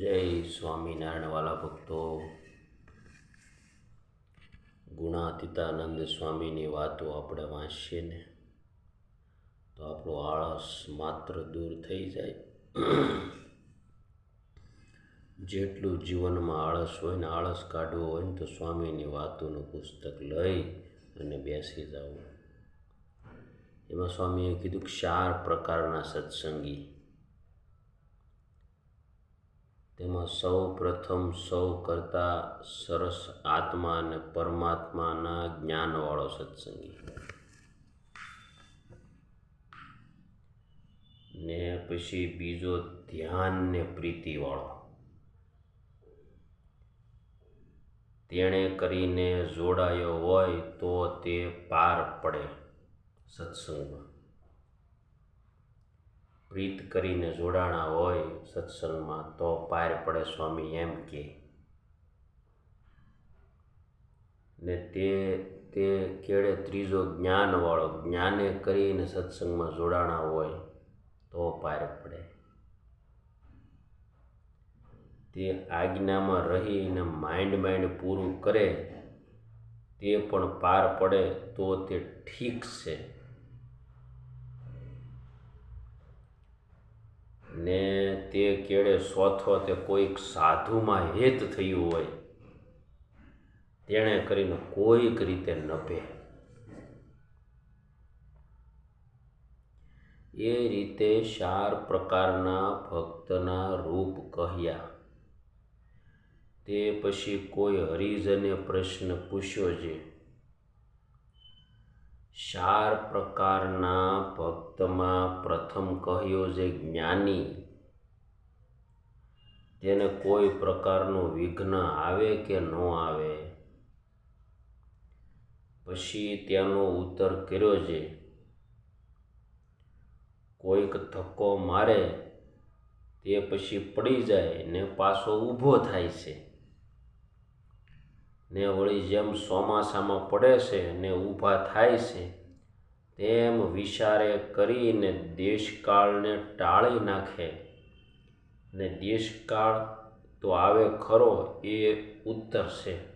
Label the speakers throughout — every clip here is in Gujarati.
Speaker 1: જય સ્વામિનારાયણ વાલા ભક્તો. ગુણાતીતાનંદ સ્વામીની વાતો આપણે વાંચીએ ને, તો આપણો આળસ માત્ર દૂર થઈ જાય. જેટલું જીવનમાં આળસ હોય ને, આળસ કાઢવો હોય ને, તો સ્વામીની વાતોનું પુસ્તક લઈ અને બેસી જવું એમાં સ્વામીએ કીધું ચાર પ્રકારના સત્સંગી તેમાં સૌ પ્રથમ સૌ કરતાં સરસ આત્મા અને પરમાત્માના જ્ઞાનવાળો સત્સંગી. ને પછી બીજો ધ્યાન ને પ્રીતિવાળો. તેણે કરીને જોડાયો હોય તો તે પાર પડે સત્સંગમાં. પ્રીત કરીને જોડાણા હોય સત્સંગમાં તો પાર પડે સ્વામી એમ કે. ને તે તે કેળે ત્રીજો જ્ઞાનવાળો, જ્ઞાને કરીને સત્સંગમાં જોડાણા હોય તો પાર પડે. તે આજ્ઞામાં રહીને માઇન્ડ માઇન્ડ પૂરું કરે, તે પણ પાર પડે તો તે ઠીક છે. ને તે કેળે સોથો તે કોઈક સાધુમાં હેત થયું હોય, તેણે કરીને કોઈક રીતે નભે. એ રીતે ચાર પ્રકારના ભક્તના રૂપ કહ્યા. તે પછી કોઈ હરિજને પ્રશ્ન પૂછ્યો છે ચાર પ્રકારના ભક્તમાં પ્રથમ કહ્યો જે જ્ઞાની. તેને કોઈ પ્રકારનું વિઘ્ન આવે કે ન આવે. પછી ત્યાંનો ઉત્તર કર્યો છે, કોઈક ધક્કો મારે તે પછી પડી જાય ને પાછો ઊભો થાય છે. ને વળી જેમ ચોમાસામાં પડે છે ને ઊભા થાય છે, તેમ વિચારે કરીને દેશકાળને ટાળી નાખે. ને દેશકાળ તો આવે ખરો એ ઉત્તર છે.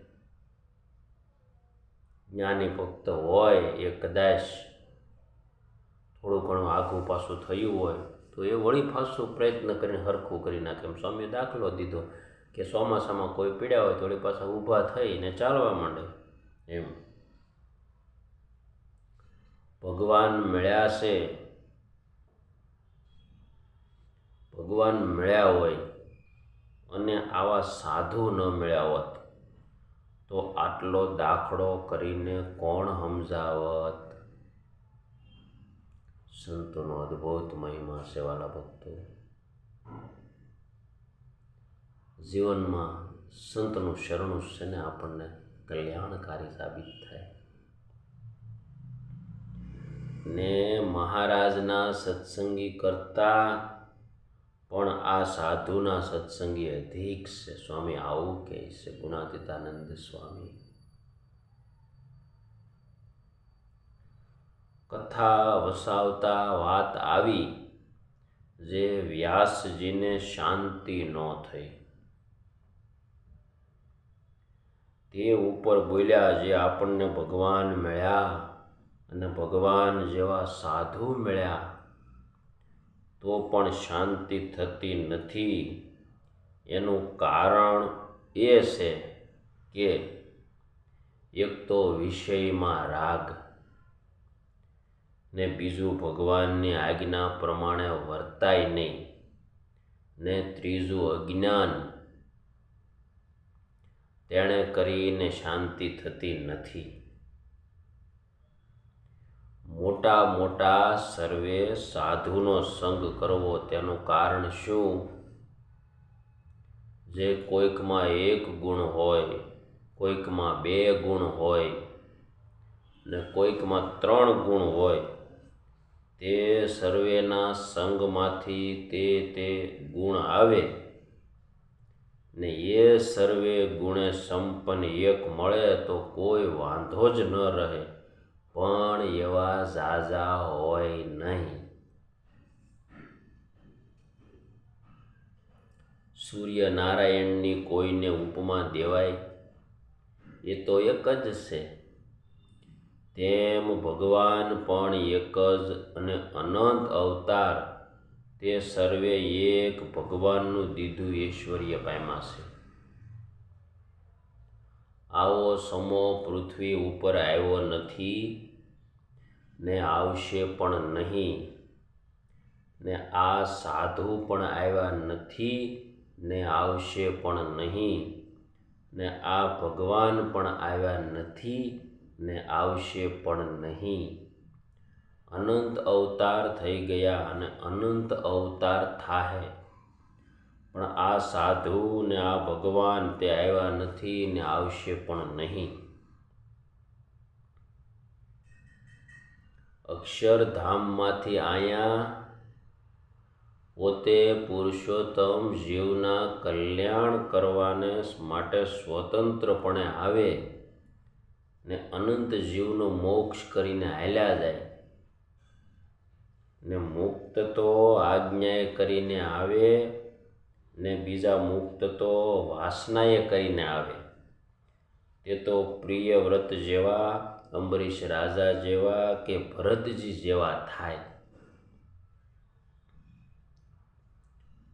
Speaker 1: જ્ઞાની ભક્ત હોય એ કદાચ થોડું ઘણું આઘું પાછું થયું હોય, તો એ વળી પાછું પ્રયત્ન કરીને હરખું કરી નાખે. એમ સ્વામીએ દાખલો દીધો. કે ચોમાસામાં કોઈ પીડ્યા હોય વળી પાછા ઊભા થઈને ચાલવા માંડે, એમ. ભગવાન મળ્યા છે. ભગવાન મળ્યા હોય અને આવા સાધુ ન મળ્યા હોત, તો આટલો દાખલો કરીને કોણ સમજાવત? સંતોનો અદ્ભુત મહિમા સેવાલા ભક્તો. જીવનમાં સંતનું શરણું છે ને આપણને કલ્યાણકારી સાબિત થાય? ને મહારાજના સત્સંગી કરતા પણ આ સાધુના સત્સંગી અધિક છે. સ્વામી આવું કહે છે, ગુણાતીતાનંદ સ્વામી. કથા વસાવતા વાત આવી, જે વ્યાસજીને શાંતિ ન થઈ. તે ઉપર બોલ્યા, જે આપણને ભગવાન મળ્યા અને ભગવાન જેવા સાધુ મળ્યા, તો પણ શાંતિ થતી નથી. એનું કારણ એ છે કે એક તો વિષયમાં રાગ ને બીજું ભગવાનની આજ્ઞા પ્રમાણે વર્તાય નહીં ને ત્રીજું અજ્ઞાન તેણે કરીને શાંતિ થતી નથી. મોટા મોટા સર્વે સાધુનો સંગ કરવો તેનું કારણ શું? જે કોઈકમાં એક ગુણ હોય, કોઈકમાં બે ગુણ હોય, ને કોઈકમાં ત્રણ ગુણ હોય, તે સર્વેના સંગમાંથી તે તે ગુણ આવે. ને એ સર્વે ગુણે સંપન્ન એક મળે તો કોઈ વાંધો જ ન રહે. પણ એવા ઝાઝા હોય નહીં. સૂર્યનારાયણની કોઈને ઉપમા દેવાય? એ તો એક જ છે. તેમ ભગવાન પણ એક જ અને અનંત અવતાર તે સર્વે એક ભગવાનનું દીધું ઐશ્વર્ય પામ્યા છે. આવો સમો પૃથ્વી ઉપર આવ્યો નથી ને આવશે પણ નહીં ને આ સાધુ પણ આવ્યા નથી ને આવશે પણ નહીં ને આ ભગવાન પણ આવ્યા નથી ને આવશે પણ નહીં. અનંત અવતાર થઈ ગયા અને અનંત અવતાર થાહે. પણ આ સાધુ ને આ ભગવાન તે આવ્યા નથી ને આવશે પણ નહીં. અક્ષરધામમાંથી આયા. પોતે પુરુષોત્તમ જીવના કલ્યાણ કરવાને માટે સ્વતંત્રપણે આવે ને અનંત જીવનો મોક્ષ કરીને હાલ્યા જાય. ને મુક્ત તો આજ્ઞાએ કરીને આવે ને બીજા મુક્ત તો વાસનાએ કરીને આવે. તે તો પ્રિય વ્રત જેવા, અંબરીશ રાજા જેવા કે ભરતજી જેવા થાય.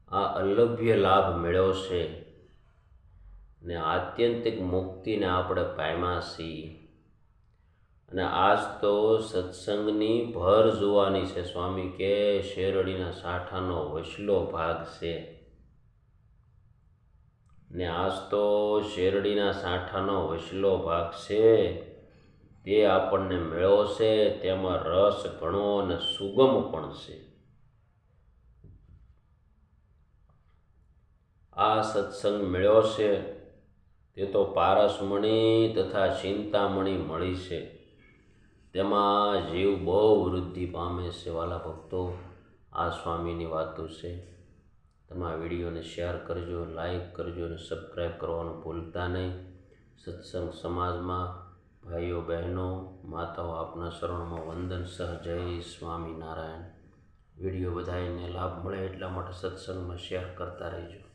Speaker 1: આ અલભ્ય લાભ મેળવ્યો છે ને આત્યંતિક મુક્તિને આપણે પામ્યા છીએ. અને આજ તો સત્સંગની ભર જોવાની છે સ્વામી કે શેરડીના સાઠાનો વસલો ભાગ છે. ને આજ તો શેરડીના સાઠાનો વસલો ભાગ છે. તે આપણને મેળવો છે, તેમાં રસ ઘણો અને સુગમ પણ છે. આ સત્સંગ મેળ્યો તે તો પારસમણી તથા ચિંતામણી મળી છે. તેમાં જીવ બહુ વૃદ્ધિ પામે છે વાલા ભક્તો. આ સ્વામીની વાતો છે. તમે આ વિડીયોને શેર કરજો, લાઈક કરજો અને સબસ્ક્રાઈબ કરવાનું ભૂલતા નહીં. સત્સંગ સમાજમાં ભાઈઓ, બહેનો, માતાઓ આપના શરણમાં વંદન સહ જય સ્વામિનારાયણ. વીડિયો બધાને લાભ મળે એટલા માટે સત્સંગમાં શેર કરતા રહેજો.